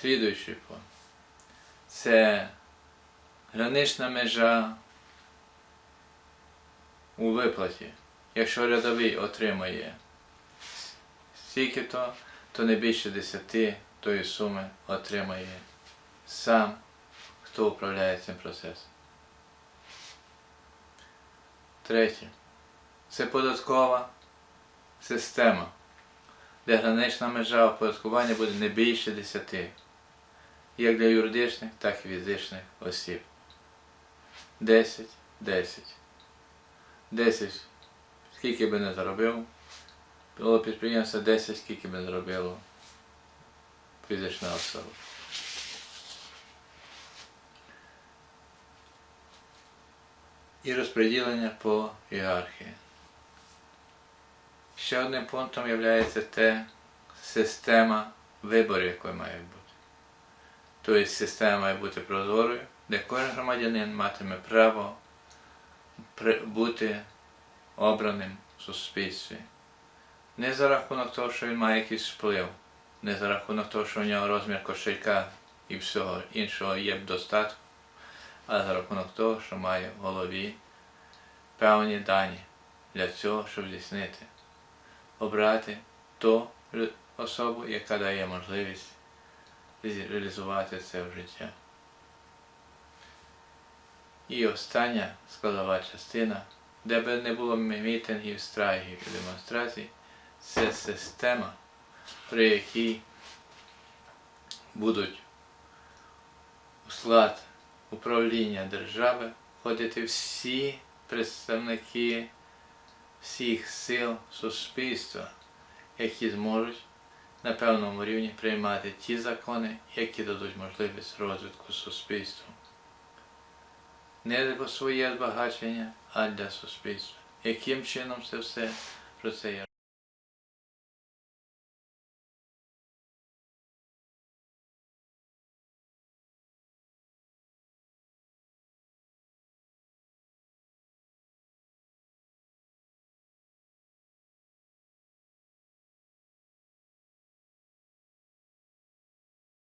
Слідуючий пункт. Це гранична межа у виплаті. Якщо рядовий отримує стільки-то, то не більше 10 тої суми отримає сам, хто управляє цим процесом. Третє. Це податкова система, де гранична межа оподаткування буде не більше 10, як для юридичних, так і фізичних осіб. 10, 10. 10. Скільки би не заробив, було підприємство 10, скільки би не заробило фізична особа. І розподілення по ієрархії. Ще одним пунктом є те система виборів, якою має бути. Тобто система має бути прозорою, де кожен громадянин матиме право бути обраним в суспільстві. Не за рахунок того, що він має якийсь вплив, не за рахунок того, що в нього розмір кошелька і всього іншого є в достатку, а за рахунок того, що має в голові певні дані для цього, щоб здійснити обрати ту особу, яка дає можливість реалізувати це в життя. І остання складова частина, де би не було мітингів, страйків і демонстрацій, це система, при якій будуть у склад управління держави входити всі представники всіх сил суспільства, які зможуть на певному рівні приймати ті закони, які дадуть можливість розвитку суспільства. Не для своє збагачення, а для суспільства. Яким чином це все про це я